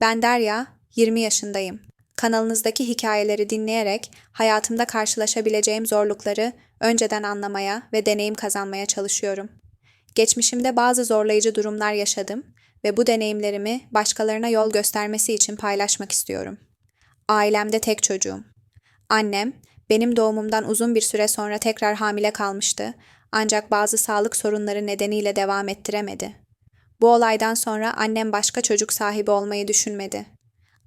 Ben Derya, 20 yaşındayım. Kanalınızdaki hikayeleri dinleyerek hayatımda karşılaşabileceğim zorlukları önceden anlamaya ve deneyim kazanmaya çalışıyorum. Geçmişimde bazı zorlayıcı durumlar yaşadım ve bu deneyimlerimi başkalarına yol göstermesi için paylaşmak istiyorum. Ailemde tek çocuğum. Annem, benim doğumumdan uzun bir süre sonra tekrar hamile kalmıştı ancak bazı sağlık sorunları nedeniyle devam ettiremedi. Bu olaydan sonra annem başka çocuk sahibi olmayı düşünmedi.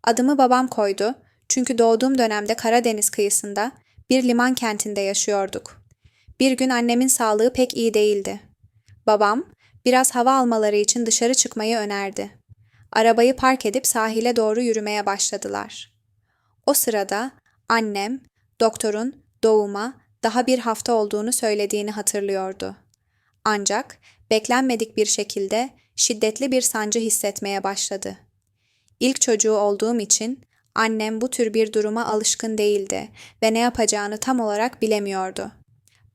Adımı babam koydu çünkü doğduğum dönemde Karadeniz kıyısında bir liman kentinde yaşıyorduk. Bir gün annemin sağlığı pek iyi değildi. Babam biraz hava almaları için dışarı çıkmayı önerdi. Arabayı park edip sahile doğru yürümeye başladılar. O sırada annem doktorun doğuma daha bir hafta olduğunu söylediğini hatırlıyordu. Ancak beklenmedik bir şekilde şiddetli bir sancı hissetmeye başladı. İlk çocuğu olduğum için annem bu tür bir duruma alışkın değildi ve ne yapacağını tam olarak bilemiyordu.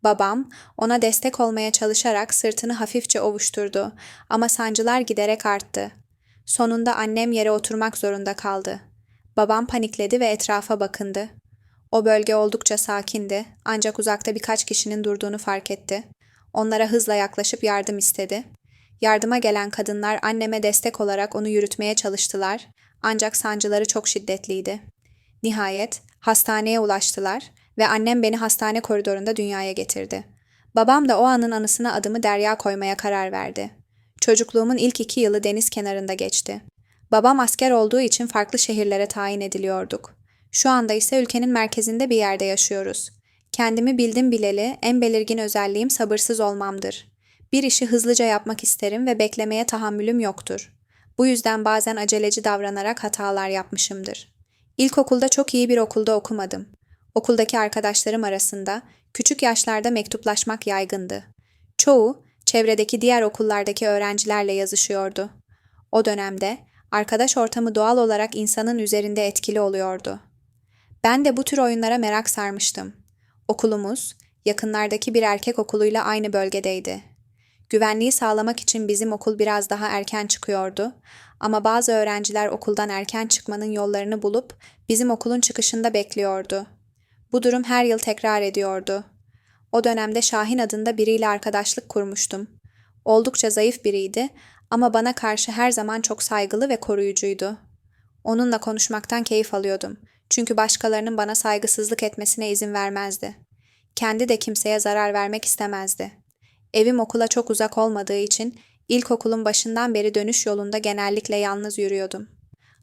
Babam ona destek olmaya çalışarak sırtını hafifçe ovuşturdu ama sancılar giderek arttı. Sonunda annem yere oturmak zorunda kaldı. Babam panikledi ve etrafa bakındı. O bölge oldukça sakindi ancak uzakta birkaç kişinin durduğunu fark etti. Onlara hızla yaklaşıp yardım istedi. Yardıma gelen kadınlar anneme destek olarak onu yürütmeye çalıştılar ancak sancıları çok şiddetliydi. Nihayet hastaneye ulaştılar ve annem beni hastane koridorunda dünyaya getirdi. Babam da o anın anısına adımı Derya koymaya karar verdi. Çocukluğumun ilk iki yılı deniz kenarında geçti. Babam asker olduğu için farklı şehirlere tayin ediliyorduk. Şu anda ise ülkenin merkezinde bir yerde yaşıyoruz. Kendimi bildim bileli en belirgin özelliğim sabırsız olmamdır. Bir işi hızlıca yapmak isterim ve beklemeye tahammülüm yoktur. Bu yüzden bazen aceleci davranarak hatalar yapmışımdır. İlkokulda çok iyi bir okulda okumadım. Okuldaki arkadaşlarım arasında küçük yaşlarda mektuplaşmak yaygındı. Çoğu çevredeki diğer okullardaki öğrencilerle yazışıyordu. O dönemde arkadaş ortamı doğal olarak insanın üzerinde etkili oluyordu. Ben de bu tür oyunlara merak sarmıştım. Okulumuz yakınlardaki bir erkek okuluyla aynı bölgedeydi. Güvenliği sağlamak için bizim okul biraz daha erken çıkıyordu ama bazı öğrenciler okuldan erken çıkmanın yollarını bulup bizim okulun çıkışında bekliyordu. Bu durum her yıl tekrar ediyordu. O dönemde Şahin adında biriyle arkadaşlık kurmuştum. Oldukça zayıf biriydi ama bana karşı her zaman çok saygılı ve koruyucuydu. Onunla konuşmaktan keyif alıyordum. Çünkü başkalarının bana saygısızlık etmesine izin vermezdi. Kendi de kimseye zarar vermek istemezdi. Evim okula çok uzak olmadığı için ilkokulun başından beri dönüş yolunda genellikle yalnız yürüyordum.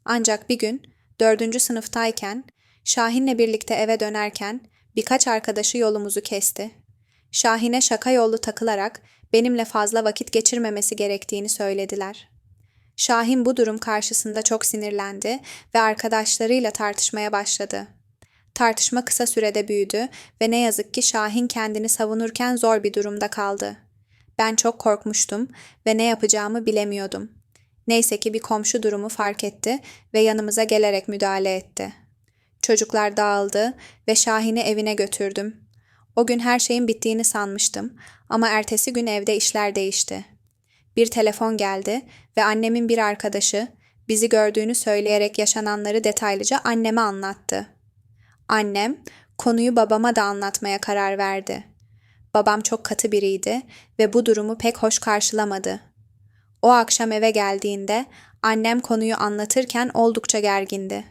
Ancak bir gün dördüncü sınıftayken Şahin'le birlikte eve dönerken birkaç arkadaşı yolumuzu kesti. Şahin'e şaka yollu takılarak benimle fazla vakit geçirmemesi gerektiğini söylediler. Şahin bu durum karşısında çok sinirlendi ve arkadaşlarıyla tartışmaya başladı. Tartışma kısa sürede büyüdü ve ne yazık ki Şahin kendini savunurken zor bir durumda kaldı. Ben çok korkmuştum ve ne yapacağımı bilemiyordum. Neyse ki bir komşu durumu fark etti ve yanımıza gelerek müdahale etti. Çocuklar dağıldı ve Şahin'i evine götürdüm. O gün her şeyin bittiğini sanmıştım ama ertesi gün evde işler değişti. Bir telefon geldi ve annemin bir arkadaşı bizi gördüğünü söyleyerek yaşananları detaylıca anneme anlattı. Annem konuyu babama da anlatmaya karar verdi. Babam çok katı biriydi ve bu durumu pek hoş karşılamadı. O akşam eve geldiğinde annem konuyu anlatırken oldukça gergindi.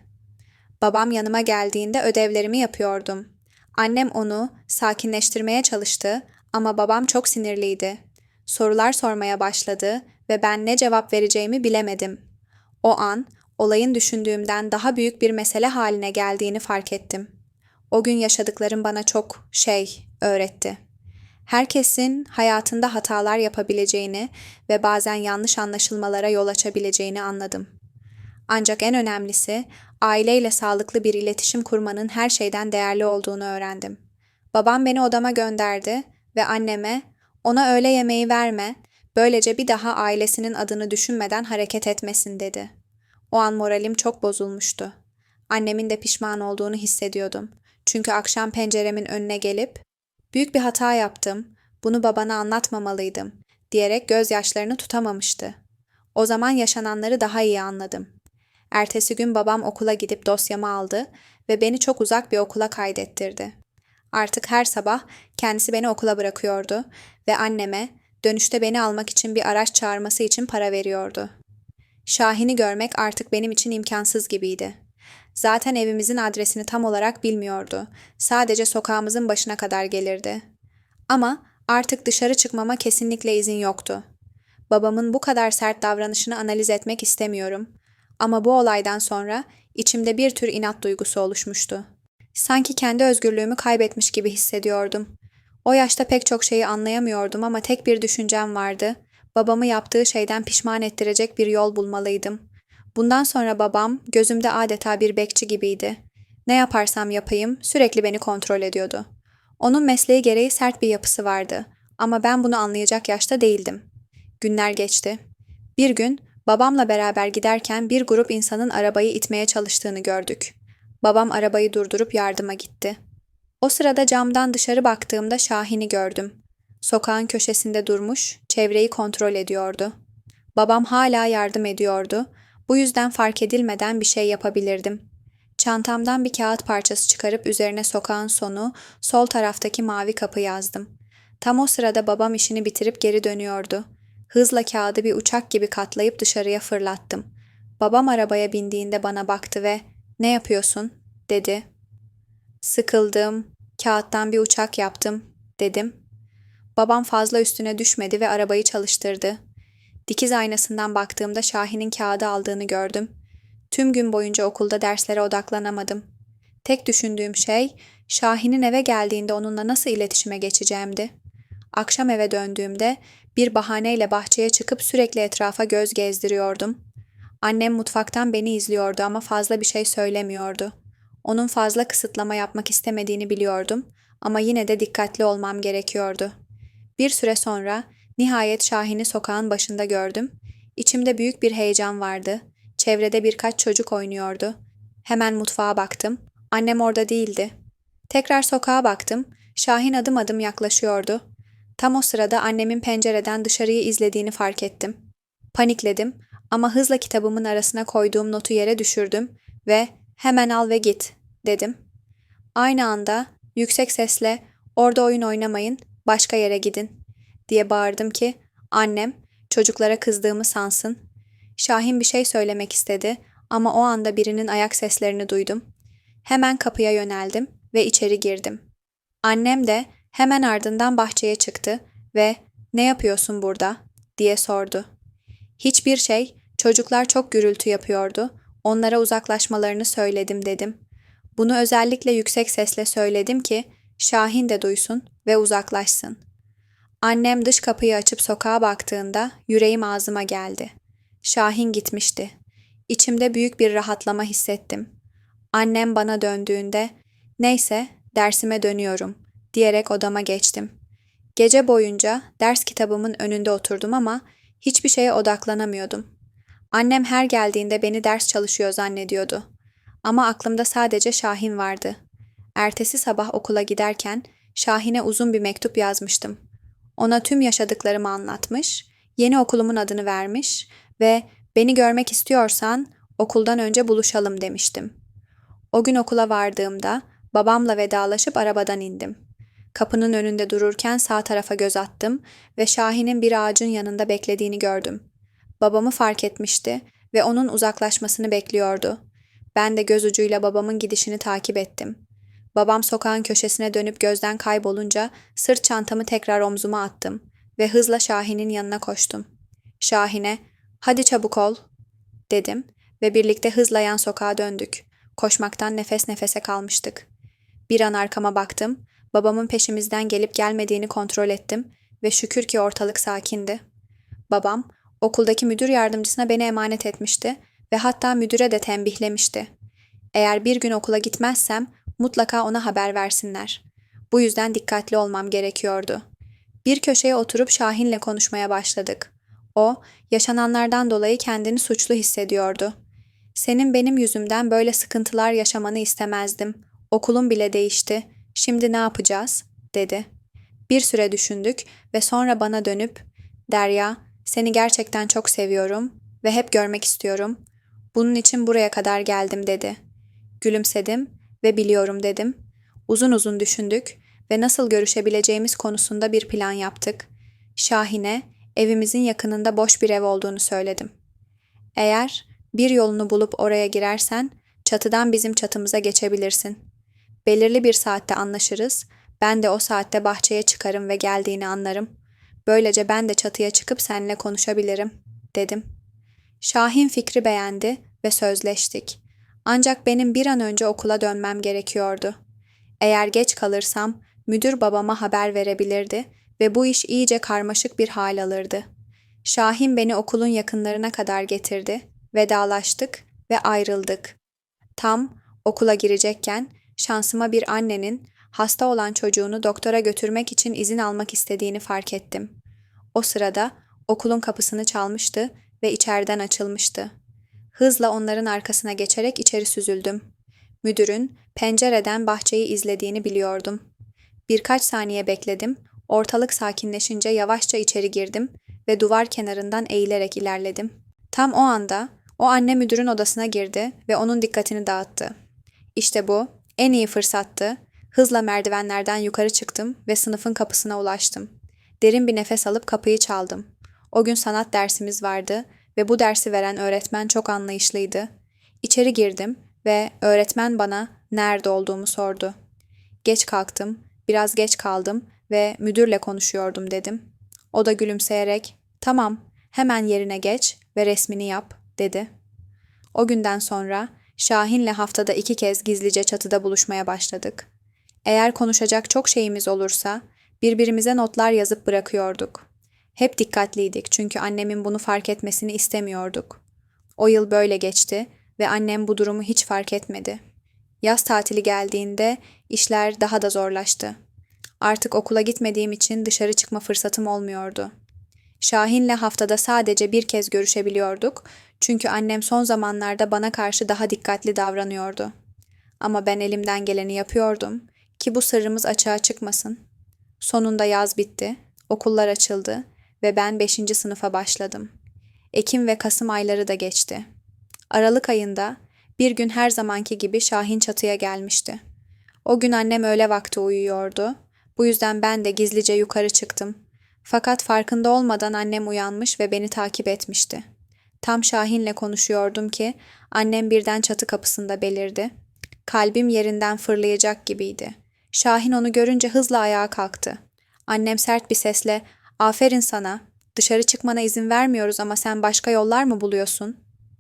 Babam yanıma geldiğinde ödevlerimi yapıyordum. Annem onu sakinleştirmeye çalıştı ama babam çok sinirliydi. Sorular sormaya başladı ve ben ne cevap vereceğimi bilemedim. O an olayın düşündüğümden daha büyük bir mesele haline geldiğini fark ettim. O gün yaşadıklarım bana çok şey öğretti. Herkesin hayatında hatalar yapabileceğini ve bazen yanlış anlaşılmalara yol açabileceğini anladım. Ancak en önemlisi aileyle sağlıklı bir iletişim kurmanın her şeyden değerli olduğunu öğrendim. Babam beni odama gönderdi ve anneme ona öğle yemeği verme, böylece bir daha ailesinin adını düşünmeden hareket etmesin dedi. O an moralim çok bozulmuştu. Annemin de pişman olduğunu hissediyordum. Çünkü akşam penceremin önüne gelip "Büyük bir hata yaptım. Bunu babana anlatmamalıydım." diyerek gözyaşlarını tutamamıştı. O zaman yaşananları daha iyi anladım. Ertesi gün babam okula gidip dosyamı aldı ve beni çok uzak bir okula kaydettirdi. Artık her sabah kendisi beni okula bırakıyordu ve anneme dönüşte beni almak için bir araç çağırması için para veriyordu. Şahin'i görmek artık benim için imkansız gibiydi. Zaten evimizin adresini tam olarak bilmiyordu. Sadece sokağımızın başına kadar gelirdi. Ama artık dışarı çıkmama kesinlikle izin yoktu. Babamın bu kadar sert davranışını analiz etmek istemiyorum. Ama bu olaydan sonra içimde bir tür inat duygusu oluşmuştu. Sanki kendi özgürlüğümü kaybetmiş gibi hissediyordum. O yaşta pek çok şeyi anlayamıyordum ama tek bir düşüncem vardı. Babamı yaptığı şeyden pişman ettirecek bir yol bulmalıydım. Bundan sonra babam gözümde adeta bir bekçi gibiydi. Ne yaparsam yapayım sürekli beni kontrol ediyordu. Onun mesleği gereği sert bir yapısı vardı ama ben bunu anlayacak yaşta değildim. Günler geçti. Bir gün babamla beraber giderken bir grup insanın arabayı itmeye çalıştığını gördük. Babam arabayı durdurup yardıma gitti. O sırada camdan dışarı baktığımda Şahin'i gördüm. Sokağın köşesinde durmuş, çevreyi kontrol ediyordu. Babam hala yardım ediyordu. Bu yüzden fark edilmeden bir şey yapabilirdim. Çantamdan bir kağıt parçası çıkarıp üzerine sokağın sonu, sol taraftaki mavi kapı yazdım. Tam o sırada babam işini bitirip geri dönüyordu. Hızla kağıdı bir uçak gibi katlayıp dışarıya fırlattım. Babam arabaya bindiğinde bana baktı ve "Ne yapıyorsun?" dedi. "Sıkıldım. Kağıttan bir uçak yaptım." dedim. Babam fazla üstüne düşmedi ve arabayı çalıştırdı. Dikiz aynasından baktığımda Şahin'in kağıdı aldığını gördüm. Tüm gün boyunca okulda derslere odaklanamadım. Tek düşündüğüm şey Şahin'in eve geldiğinde onunla nasıl iletişime geçeceğimdi. Akşam eve döndüğümde bir bahaneyle bahçeye çıkıp sürekli etrafa göz gezdiriyordum. Annem mutfaktan beni izliyordu ama fazla bir şey söylemiyordu. Onun fazla kısıtlama yapmak istemediğini biliyordum ama yine de dikkatli olmam gerekiyordu. Bir süre sonra nihayet Şahin'i sokağın başında gördüm. İçimde büyük bir heyecan vardı. Çevrede birkaç çocuk oynuyordu. Hemen mutfağa baktım. Annem orada değildi. Tekrar sokağa baktım. Şahin adım adım yaklaşıyordu. Tam o sırada annemin pencereden dışarıyı izlediğini fark ettim. Panikledim ama hızla kitabımın arasına koyduğum notu yere düşürdüm ve hemen al ve git dedim. Aynı anda yüksek sesle orada oyun oynamayın, başka yere gidin diye bağırdım ki annem çocuklara kızdığımı sansın. Şahin bir şey söylemek istedi ama o anda birinin ayak seslerini duydum. Hemen kapıya yöneldim ve içeri girdim. Annem de hemen ardından bahçeye çıktı ve "Ne yapıyorsun burada?" diye sordu. Hiçbir şey, çocuklar çok gürültü yapıyordu. Onlara uzaklaşmalarını söyledim dedim. Bunu özellikle yüksek sesle söyledim ki Şahin de duysun ve uzaklaşsın. Annem dış kapıyı açıp sokağa baktığında yüreğim ağzıma geldi. Şahin gitmişti. İçimde büyük bir rahatlama hissettim. Annem bana döndüğünde, neyse dersime dönüyorum diyerek odama geçtim. Gece boyunca ders kitabımın önünde oturdum ama hiçbir şeye odaklanamıyordum. Annem her geldiğinde beni ders çalışıyor zannediyordu. Ama aklımda sadece Şahin vardı. Ertesi sabah okula giderken Şahin'e uzun bir mektup yazmıştım. Ona tüm yaşadıklarımı anlatmış, yeni okulumun adını vermiş ve beni görmek istiyorsan okuldan önce buluşalım demiştim. O gün okula vardığımda babamla vedalaşıp arabadan indim. Kapının önünde dururken sağ tarafa göz attım ve Şahin'in bir ağacın yanında beklediğini gördüm. Babamı fark etmişti ve onun uzaklaşmasını bekliyordu. Ben de göz ucuyla babamın gidişini takip ettim. Babam sokağın köşesine dönüp gözden kaybolunca sırt çantamı tekrar omzuma attım ve hızla Şahin'in yanına koştum. Şahin'e hadi çabuk ol dedim ve birlikte hızla yan sokağa döndük. Koşmaktan nefes nefese kalmıştık. Bir an arkama baktım, babamın peşimizden gelip gelmediğini kontrol ettim ve şükür ki ortalık sakindi. Babam okuldaki müdür yardımcısına beni emanet etmişti ve hatta müdüre de tembihlemişti. Eğer bir gün okula gitmezsem mutlaka ona haber versinler. Bu yüzden dikkatli olmam gerekiyordu. Bir köşeye oturup Şahin'le konuşmaya başladık. O, yaşananlardan dolayı kendini suçlu hissediyordu. Senin benim yüzümden böyle sıkıntılar yaşamanı istemezdim. Okulum bile değişti. Şimdi ne yapacağız? dedi. Bir süre düşündük ve sonra bana dönüp, Derya, seni gerçekten çok seviyorum ve hep görmek istiyorum. Bunun için buraya kadar geldim dedi. Gülümsedim ve biliyorum dedim. Uzun uzun düşündük ve nasıl görüşebileceğimiz konusunda bir plan yaptık. Şahin'e evimizin yakınında boş bir ev olduğunu söyledim. Eğer bir yolunu bulup oraya girersen çatıdan bizim çatımıza geçebilirsin. Belirli bir saatte anlaşırız. Ben de o saatte bahçeye çıkarım ve geldiğini anlarım. Böylece ben de çatıya çıkıp seninle konuşabilirim, dedim. Şahin fikri beğendi ve sözleştik. Ancak benim bir an önce okula dönmem gerekiyordu. Eğer geç kalırsam müdür babama haber verebilirdi ve bu iş iyice karmaşık bir hal alırdı. Şahin beni okulun yakınlarına kadar getirdi. Vedalaştık ve ayrıldık. Tam okula girecekken şansıma bir annenin hasta olan çocuğunu doktora götürmek için izin almak istediğini fark ettim. O sırada okulun kapısını çalmıştı ve içeriden açılmıştı. Hızla onların arkasına geçerek içeri süzüldüm. Müdürün pencereden bahçeyi izlediğini biliyordum. Birkaç saniye bekledim. Ortalık sakinleşince yavaşça içeri girdim ve duvar kenarından eğilerek ilerledim. Tam o anda o anne müdürün odasına girdi ve onun dikkatini dağıttı. İşte bu en iyi fırsattı. Hızla merdivenlerden yukarı çıktım ve sınıfın kapısına ulaştım. Derin bir nefes alıp kapıyı çaldım. O gün sanat dersimiz vardı ve bu dersi veren öğretmen çok anlayışlıydı. İçeri girdim ve öğretmen bana nerede olduğumu sordu. Geç kalktım, biraz geç kaldım ve müdürle konuşuyordum dedim. O da gülümseyerek, "Tamam, hemen yerine geç ve resmini yap." dedi. O günden sonra Şahin'le haftada iki kez gizlice çatıda buluşmaya başladık. Eğer konuşacak çok şeyimiz olursa birbirimize notlar yazıp bırakıyorduk. Hep dikkatliydik çünkü annemin bunu fark etmesini istemiyorduk. O yıl böyle geçti ve annem bu durumu hiç fark etmedi. Yaz tatili geldiğinde işler daha da zorlaştı. Artık okula gitmediğim için dışarı çıkma fırsatım olmuyordu. Şahin'le haftada sadece bir kez görüşebiliyorduk çünkü annem son zamanlarda bana karşı daha dikkatli davranıyordu. Ama ben elimden geleni yapıyordum ki bu sırrımız açığa çıkmasın. Sonunda yaz bitti, okullar açıldı ve ben 5. sınıfa başladım. Ekim ve Kasım ayları da geçti. Aralık ayında bir gün her zamanki gibi Şahin çatıya gelmişti. O gün annem öğle vakti uyuyordu. Bu yüzden ben de gizlice yukarı çıktım. Fakat farkında olmadan annem uyanmış ve beni takip etmişti. Tam Şahin'le konuşuyordum ki annem birden çatı kapısında belirdi. Kalbim yerinden fırlayacak gibiydi. Şahin onu görünce hızla ayağa kalktı. Annem sert bir sesle "Aferin sana. Dışarı çıkmana izin vermiyoruz ama sen başka yollar mı buluyorsun?"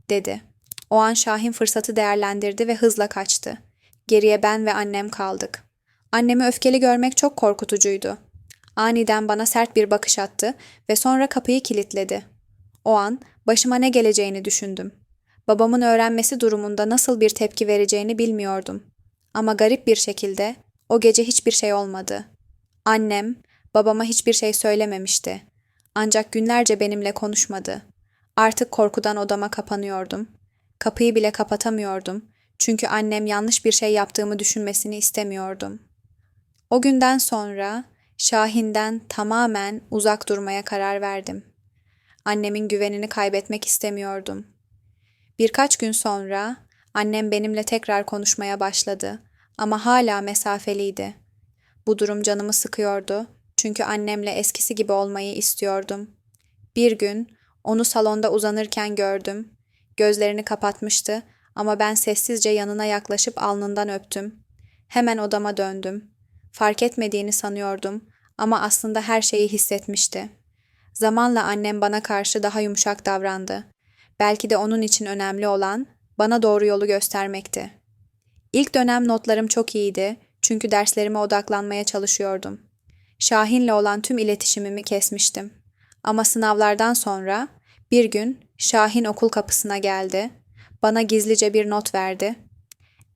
dedi. O an Şahin fırsatı değerlendirdi ve hızla kaçtı. Geriye ben ve annem kaldık. Annemi öfkeli görmek çok korkutucuydu. Aniden bana sert bir bakış attı ve sonra kapıyı kilitledi. O an başıma ne geleceğini düşündüm. Babamın öğrenmesi durumunda nasıl bir tepki vereceğini bilmiyordum. Ama garip bir şekilde o gece hiçbir şey olmadı. Annem babama hiçbir şey söylememişti. Ancak günlerce benimle konuşmadı. Artık korkudan odama kapanıyordum. Kapıyı bile kapatamıyordum. Çünkü annem yanlış bir şey yaptığımı düşünmesini istemiyordum. O günden sonra Şahin'den tamamen uzak durmaya karar verdim. Annemin güvenini kaybetmek istemiyordum. Birkaç gün sonra annem benimle tekrar konuşmaya başladı ama hala mesafeliydi. Bu durum canımı sıkıyordu çünkü annemle eskisi gibi olmayı istiyordum. Bir gün onu salonda uzanırken gördüm. Gözlerini kapatmıştı ama ben sessizce yanına yaklaşıp alnından öptüm. Hemen odama döndüm. Fark etmediğini sanıyordum ama aslında her şeyi hissetmişti. Zamanla annem bana karşı daha yumuşak davrandı. Belki de onun için önemli olan bana doğru yolu göstermekti. İlk dönem notlarım çok iyiydi çünkü derslerime odaklanmaya çalışıyordum. Şahin'le olan tüm iletişimimi kesmiştim. Ama sınavlardan sonra bir gün Şahin okul kapısına geldi. Bana gizlice bir not verdi.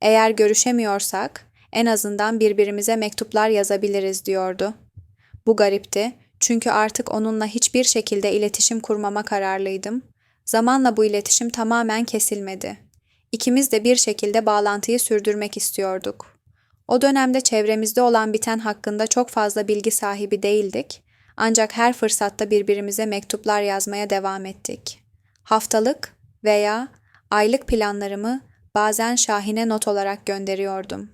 Eğer görüşemiyorsak en azından birbirimize mektuplar yazabiliriz diyordu. Bu garipti çünkü artık onunla hiçbir şekilde iletişim kurmama kararlıydım. Zamanla bu iletişim tamamen kesilmedi. İkimiz de bir şekilde bağlantıyı sürdürmek istiyorduk. O dönemde çevremizde olan biten hakkında çok fazla bilgi sahibi değildik. Ancak her fırsatta birbirimize mektuplar yazmaya devam ettik. Haftalık veya Aylık planlarımı bazen Şahin'e not olarak gönderiyordum.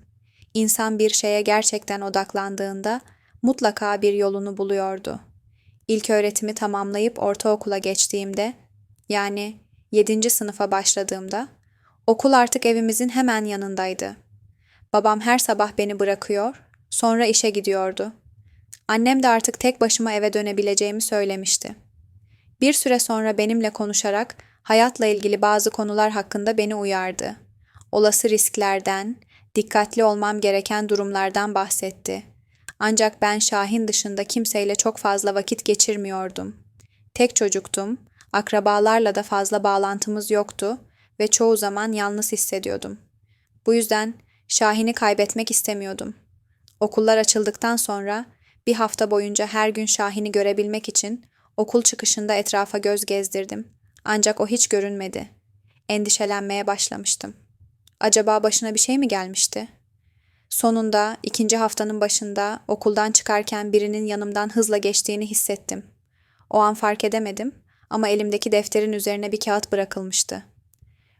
İnsan bir şeye gerçekten odaklandığında mutlaka bir yolunu buluyordu. İlk öğretimi tamamlayıp ortaokula geçtiğimde, yani 7. sınıfa başladığımda, okul artık evimizin hemen yanındaydı. Babam her sabah beni bırakıyor, sonra işe gidiyordu. Annem de artık tek başıma eve dönebileceğimi söylemişti. Bir süre sonra benimle konuşarak hayatla ilgili bazı konular hakkında beni uyardı. Olası risklerden, dikkatli olmam gereken durumlardan bahsetti. Ancak ben Şahin dışında kimseyle çok fazla vakit geçirmiyordum. Tek çocuktum, akrabalarla da fazla bağlantımız yoktu ve çoğu zaman yalnız hissediyordum. Bu yüzden Şahin'i kaybetmek istemiyordum. Okullar açıldıktan sonra bir hafta boyunca her gün Şahin'i görebilmek için okul çıkışında etrafa göz gezdirdim. Ancak o hiç görünmedi. Endişelenmeye başlamıştım. Acaba başına bir şey mi gelmişti? Sonunda ikinci haftanın başında okuldan çıkarken birinin yanımdan hızla geçtiğini hissettim. O an fark edemedim ama elimdeki defterin üzerine bir kağıt bırakılmıştı.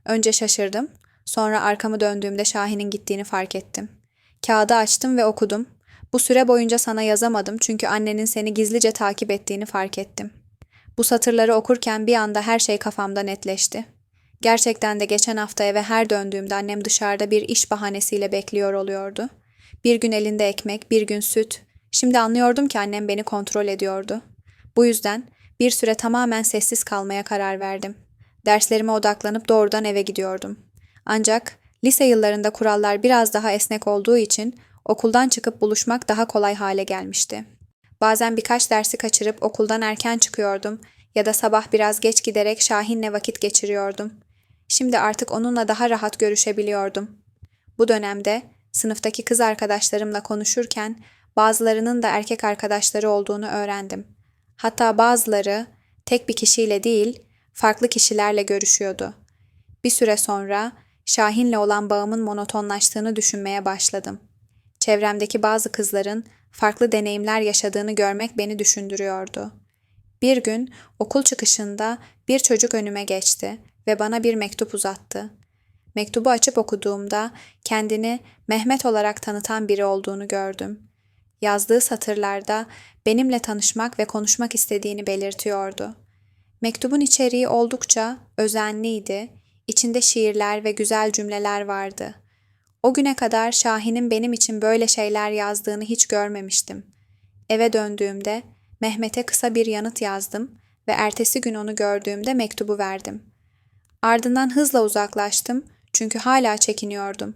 Önce şaşırdım, sonra arkamı döndüğümde Şahin'in gittiğini fark ettim. Kağıdı açtım ve okudum. Bu süre boyunca sana yazamadım çünkü annenin seni gizlice takip ettiğini fark ettim. Bu satırları okurken bir anda her şey kafamda netleşti. Gerçekten de geçen hafta eve her döndüğümde annem dışarıda bir iş bahanesiyle bekliyor oluyordu. Bir gün elinde ekmek, bir gün süt. Şimdi anlıyordum ki annem beni kontrol ediyordu. Bu yüzden bir süre tamamen sessiz kalmaya karar verdim. Derslerime odaklanıp doğrudan eve gidiyordum. Ancak lise yıllarında kurallar biraz daha esnek olduğu için okuldan çıkıp buluşmak daha kolay hale gelmişti. Bazen birkaç dersi kaçırıp okuldan erken çıkıyordum ya da sabah biraz geç giderek Şahin'le vakit geçiriyordum. Şimdi artık onunla daha rahat görüşebiliyordum. Bu dönemde sınıftaki kız arkadaşlarımla konuşurken bazılarının da erkek arkadaşları olduğunu öğrendim. Hatta bazıları tek bir kişiyle değil, farklı kişilerle görüşüyordu. Bir süre sonra Şahin'le olan bağımın monotonlaştığını düşünmeye başladım. Çevremdeki bazı kızların farklı deneyimler yaşadığını görmek beni düşündürüyordu. Bir gün okul çıkışında bir çocuk önüme geçti ve bana bir mektup uzattı. Mektubu açıp okuduğumda kendini Mehmet olarak tanıtan biri olduğunu gördüm. Yazdığı satırlarda benimle tanışmak ve konuşmak istediğini belirtiyordu. Mektubun içeriği oldukça özenliydi, içinde şiirler ve güzel cümleler vardı. O güne kadar Şahin'in benim için böyle şeyler yazdığını hiç görmemiştim. Eve döndüğümde Mehmet'e kısa bir yanıt yazdım ve ertesi gün onu gördüğümde mektubu verdim. Ardından hızla uzaklaştım çünkü hala çekiniyordum.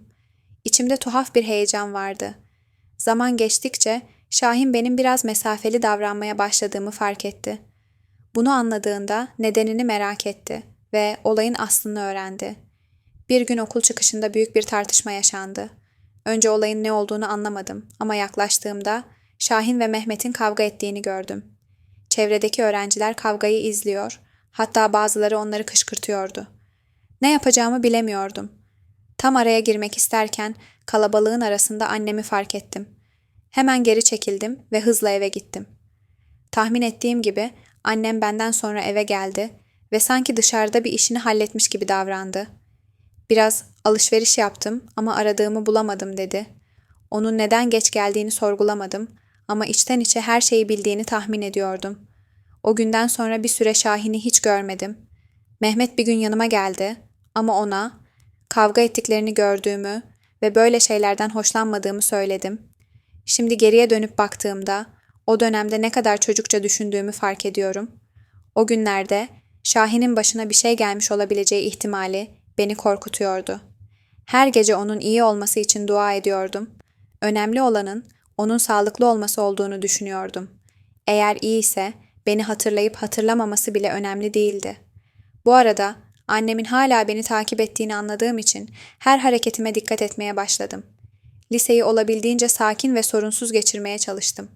İçimde tuhaf bir heyecan vardı. Zaman geçtikçe Şahin benim biraz mesafeli davranmaya başladığımı fark etti. Bunu anladığında nedenini merak etti ve olayın aslını öğrendi. Bir gün okul çıkışında büyük bir tartışma yaşandı. Önce olayın ne olduğunu anlamadım ama yaklaştığımda Şahin ve Mehmet'in kavga ettiğini gördüm. Çevredeki öğrenciler kavgayı izliyor, hatta bazıları onları kışkırtıyordu. Ne yapacağımı bilemiyordum. Tam araya girmek isterken kalabalığın arasında annemi fark ettim. Hemen geri çekildim ve hızla eve gittim. Tahmin ettiğim gibi annem benden sonra eve geldi ve sanki dışarıda bir işini halletmiş gibi davrandı. Biraz alışveriş yaptım ama aradığımı bulamadım dedi. Onun neden geç geldiğini sorgulamadım ama içten içe her şeyi bildiğini tahmin ediyordum. O günden sonra bir süre Şahin'i hiç görmedim. Mehmet bir gün yanıma geldi ama ona kavga ettiklerini gördüğümü ve böyle şeylerden hoşlanmadığımı söyledim. Şimdi geriye dönüp baktığımda o dönemde ne kadar çocukça düşündüğümü fark ediyorum. O günlerde Şahin'in başına bir şey gelmiş olabileceği ihtimali beni korkutuyordu. Her gece onun iyi olması için dua ediyordum. Önemli olanın onun sağlıklı olması olduğunu düşünüyordum. Eğer iyi ise beni hatırlayıp hatırlamaması bile önemli değildi. Bu arada annemin hala beni takip ettiğini anladığım için her hareketime dikkat etmeye başladım. Liseyi olabildiğince sakin ve sorunsuz geçirmeye çalıştım.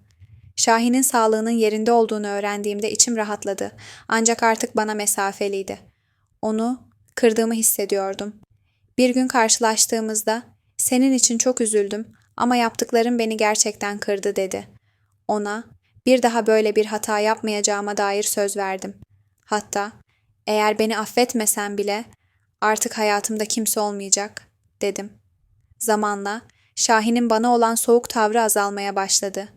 Şahin'in sağlığının yerinde olduğunu öğrendiğimde içim rahatladı. Ancak artık bana mesafeliydi. Onu kırdığımı hissediyordum. Bir gün karşılaştığımızda senin için çok üzüldüm ama yaptıkların beni gerçekten kırdı dedi. Ona bir daha böyle bir hata yapmayacağıma dair söz verdim. Hatta eğer beni affetmesen bile Artık hayatımda kimse olmayacak, dedim. Zamanla Şahin'in bana olan soğuk tavrı azalmaya başladı.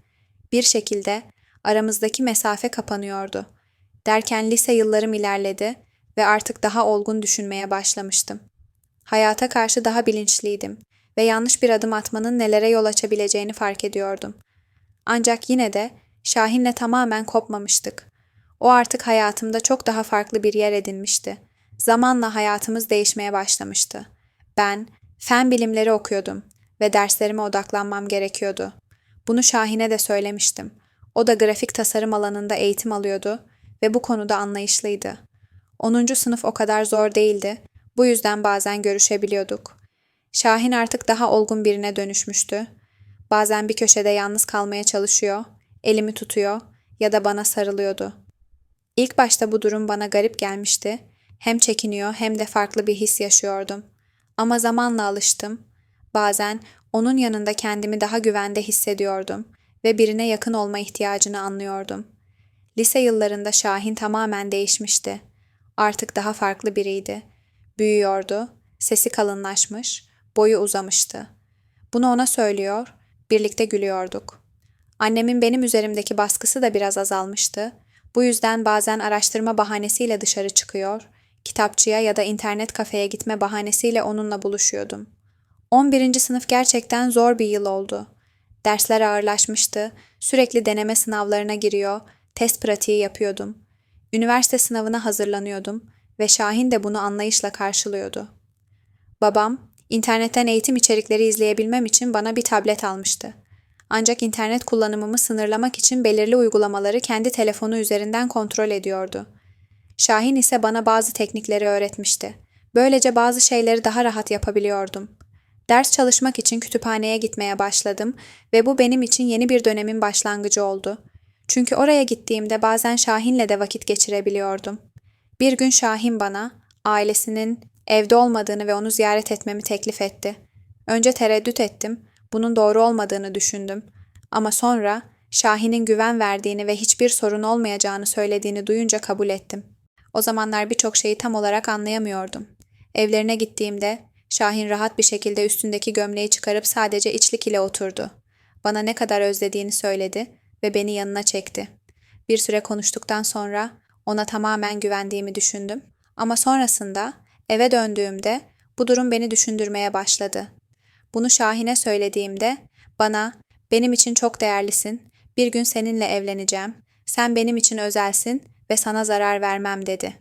Bir şekilde aramızdaki mesafe kapanıyordu. Derken lise yıllarım ilerledi ve artık daha olgun düşünmeye başlamıştım. Hayata karşı daha bilinçliydim ve yanlış bir adım atmanın nelere yol açabileceğini fark ediyordum. Ancak yine de Şahin'le tamamen kopmamıştık. O artık hayatımda çok daha farklı bir yer edinmişti. Zamanla hayatımız değişmeye başlamıştı. Ben fen bilimleri okuyordum ve derslerime odaklanmam gerekiyordu. Bunu Şahin'e de söylemiştim. O da grafik tasarım alanında eğitim alıyordu ve bu konuda anlayışlıydı. 10. sınıf o kadar zor değildi. Bu yüzden bazen görüşebiliyorduk. Şahin artık daha olgun birine dönüşmüştü. Bazen bir köşede yalnız kalmaya çalışıyor, elimi tutuyor ya da bana sarılıyordu. İlk başta bu durum bana garip gelmişti. Hem çekiniyor hem de farklı bir his yaşıyordum. Ama zamanla alıştım. Bazen onun yanında kendimi daha güvende hissediyordum ve birine yakın olma ihtiyacını anlıyordum. Lise yıllarında Şahin tamamen değişmişti. Artık daha farklı biriydi. Büyüyordu, sesi kalınlaşmış, boyu uzamıştı. Bunu ona söylüyor, birlikte gülüyorduk. Annemin benim üzerimdeki baskısı da biraz azalmıştı. Bu yüzden bazen araştırma bahanesiyle dışarı çıkıyor, kitapçıya ya da internet kafeye gitme bahanesiyle onunla buluşuyordum. 11. sınıf gerçekten zor bir yıl oldu. Dersler ağırlaşmıştı, sürekli deneme sınavlarına giriyor, test pratiği yapıyordum. Üniversite sınavına hazırlanıyordum ve Şahin de bunu anlayışla karşılıyordu. Babam, internetten eğitim içerikleri izleyebilmem için bana bir tablet almıştı. Ancak internet kullanımımı sınırlamak için belirli uygulamaları kendi telefonu üzerinden kontrol ediyordu. Şahin ise bana bazı teknikleri öğretmişti. Böylece bazı şeyleri daha rahat yapabiliyordum. Ders çalışmak için kütüphaneye gitmeye başladım ve bu benim için yeni bir dönemin başlangıcı oldu. Çünkü oraya gittiğimde bazen Şahin'le de vakit geçirebiliyordum. Bir gün Şahin bana ailesinin evde olmadığını ve onu ziyaret etmemi teklif etti. Önce tereddüt ettim, bunun doğru olmadığını düşündüm. Ama sonra Şahin'in güven verdiğini ve hiçbir sorun olmayacağını söylediğini duyunca kabul ettim. O zamanlar birçok şeyi tam olarak anlayamıyordum. Evlerine gittiğimde Şahin rahat bir şekilde üstündeki gömleği çıkarıp sadece içlik ile oturdu. Bana ne kadar özlediğini söyledi ve beni yanına çekti. Bir süre konuştuktan sonra ona tamamen güvendiğimi düşündüm. Ama sonrasında eve döndüğümde bu durum beni düşündürmeye başladı. Bunu Şahin'e söylediğimde bana benim için çok değerlisin, bir gün seninle evleneceğim, sen benim için özelsin ve sana zarar vermem dedi.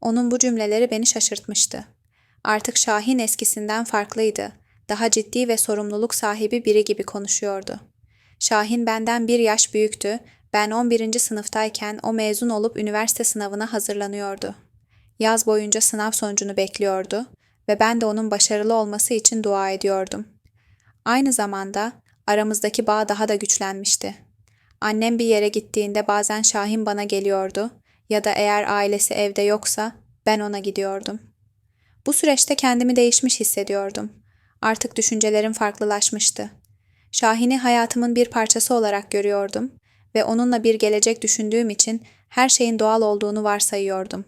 Onun bu cümleleri beni şaşırtmıştı. Artık Şahin eskisinden farklıydı. Daha ciddi ve sorumluluk sahibi biri gibi konuşuyordu. Şahin benden bir yaş büyüktü. Ben 11. sınıftayken o mezun olup üniversite sınavına hazırlanıyordu. Yaz boyunca sınav sonucunu bekliyordu ve ben de onun başarılı olması için dua ediyordum. Aynı zamanda aramızdaki bağ daha da güçlenmişti. Annem bir yere gittiğinde bazen Şahin bana geliyordu ya da eğer ailesi evde yoksa ben ona gidiyordum. Bu süreçte kendimi değişmiş hissediyordum. Artık düşüncelerim farklılaşmıştı. Şahin'i hayatımın bir parçası olarak görüyordum ve onunla bir gelecek düşündüğüm için her şeyin doğal olduğunu varsayıyordum.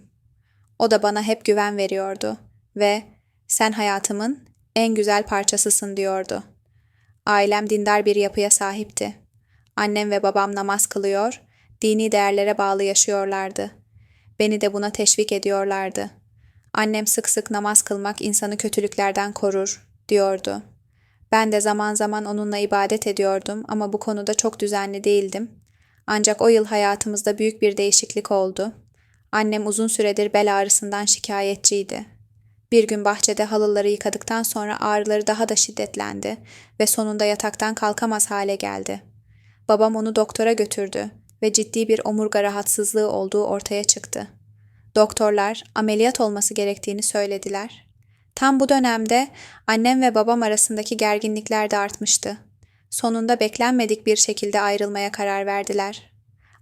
O da bana hep güven veriyordu ve sen hayatımın en güzel parçasısın diyordu. Ailem dindar bir yapıya sahipti. Annem ve babam namaz kılıyor, dini değerlere bağlı yaşıyorlardı. Beni de buna teşvik ediyorlardı. Annem sık sık namaz kılmak insanı kötülüklerden korur, diyordu. Ben de zaman zaman onunla ibadet ediyordum ama bu konuda çok düzenli değildim. Ancak o yıl hayatımızda büyük bir değişiklik oldu. Annem uzun süredir bel ağrısından şikayetçiydi. Bir gün bahçede halıları yıkadıktan sonra ağrıları daha da şiddetlendi ve sonunda yataktan kalkamaz hale geldi. Babam onu doktora götürdü ve ciddi bir omurga rahatsızlığı olduğu ortaya çıktı. Doktorlar ameliyat olması gerektiğini söylediler. Tam bu dönemde annem ve babam arasındaki gerginlikler de artmıştı. Sonunda beklenmedik bir şekilde ayrılmaya karar verdiler.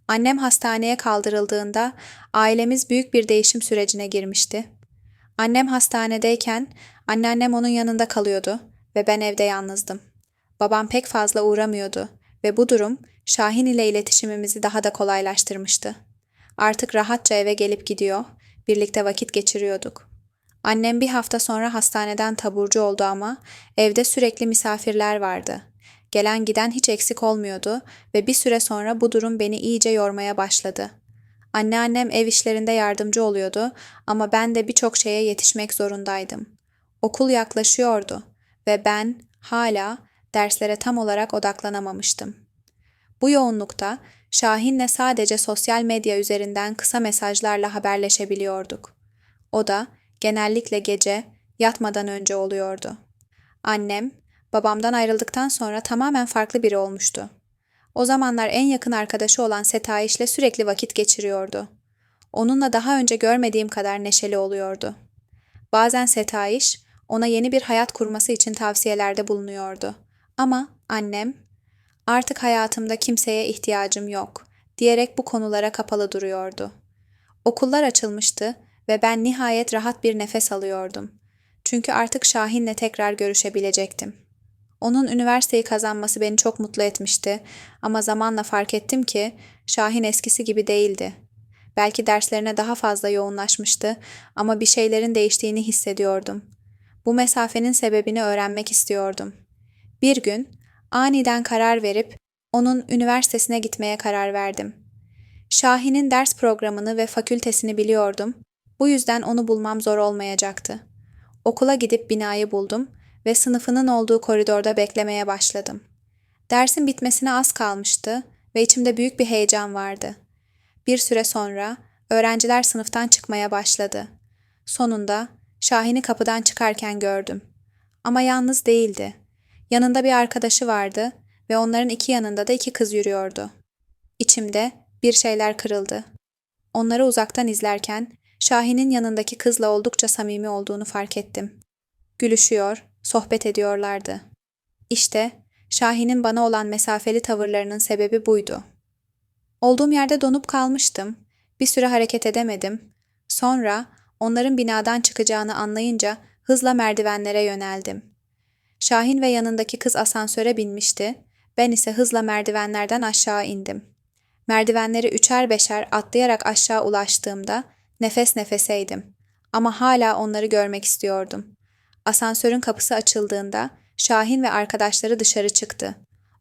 Annem hastaneye kaldırıldığında ailemiz büyük bir değişim sürecine girmişti. Annem hastanedeyken anneannem onun yanında kalıyordu ve ben evde yalnızdım. Babam pek fazla uğramıyordu ve bu durum Şahin ile iletişimimizi daha da kolaylaştırmıştı. Artık rahatça eve gelip gidiyor, birlikte vakit geçiriyorduk. Annem bir hafta sonra hastaneden taburcu oldu ama evde sürekli misafirler vardı. Gelen giden hiç eksik olmuyordu ve bir süre sonra bu durum beni iyice yormaya başladı. Anneannem ev işlerinde yardımcı oluyordu ama ben de birçok şeye yetişmek zorundaydım. Okul yaklaşıyordu ve ben hala derslere tam olarak odaklanamamıştım. Bu yoğunlukta Şahin'le sadece sosyal medya üzerinden kısa mesajlarla haberleşebiliyorduk. O da genellikle gece yatmadan önce oluyordu. Annem babamdan ayrıldıktan sonra tamamen farklı biri olmuştu. O zamanlar en yakın arkadaşı olan Setayiş'le sürekli vakit geçiriyordu. Onunla daha önce görmediğim kadar neşeli oluyordu. Bazen Setayiş ona yeni bir hayat kurması için tavsiyelerde bulunuyordu. Ama annem artık hayatımda kimseye ihtiyacım yok diyerek bu konulara kapalı duruyordu. Okullar açılmıştı ve ben nihayet rahat bir nefes alıyordum. Çünkü artık Şahin'le tekrar görüşebilecektim. Onun üniversiteyi kazanması beni çok mutlu etmişti ama zamanla fark ettim ki Şahin eskisi gibi değildi. Belki derslerine daha fazla yoğunlaşmıştı ama bir şeylerin değiştiğini hissediyordum. Bu mesafenin sebebini öğrenmek istiyordum. Bir gün aniden karar verip onun üniversitesine gitmeye karar verdim. Şahin'in ders programını ve fakültesini biliyordum. Bu yüzden onu bulmam zor olmayacaktı. Okula gidip binayı buldum ve sınıfının olduğu koridorda beklemeye başladım. Dersin bitmesine az kalmıştı ve içimde büyük bir heyecan vardı. Bir süre sonra öğrenciler sınıftan çıkmaya başladı. Sonunda Şahin'i kapıdan çıkarken gördüm. Ama yalnız değildi. Yanında bir arkadaşı vardı ve onların iki yanında da iki kız yürüyordu. İçimde bir şeyler kırıldı. Onları uzaktan izlerken Şahin'in yanındaki kızla oldukça samimi olduğunu fark ettim. Gülüşüyor, sohbet ediyorlardı. İşte Şahin'in bana olan mesafeli tavırlarının sebebi buydu. Olduğum yerde donup kalmıştım. Bir süre hareket edemedim. Sonra onların binadan çıkacağını anlayınca hızla merdivenlere yöneldim. Şahin ve yanındaki kız asansöre binmişti. Ben ise hızla merdivenlerden aşağı indim. Merdivenleri üçer beşer atlayarak aşağı ulaştığımda nefes nefeseydim. Ama hala onları görmek istiyordum. Asansörün kapısı açıldığında Şahin ve arkadaşları dışarı çıktı.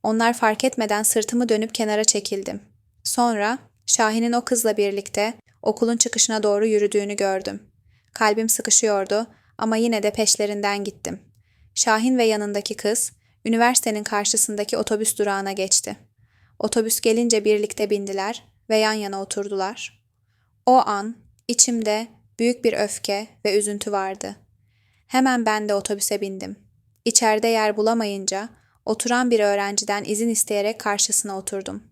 Onlar fark etmeden sırtımı dönüp kenara çekildim. Sonra Şahin'in o kızla birlikte okulun çıkışına doğru yürüdüğünü gördüm. Kalbim sıkışıyordu ama yine de peşlerinden gittim. Şahin ve yanındaki kız üniversitenin karşısındaki otobüs durağına geçti. Otobüs gelince birlikte bindiler ve yan yana oturdular. O an içimde büyük bir öfke ve üzüntü vardı. Hemen ben de otobüse bindim. İçeride yer bulamayınca oturan bir öğrenciden izin isteyerek karşısına oturdum.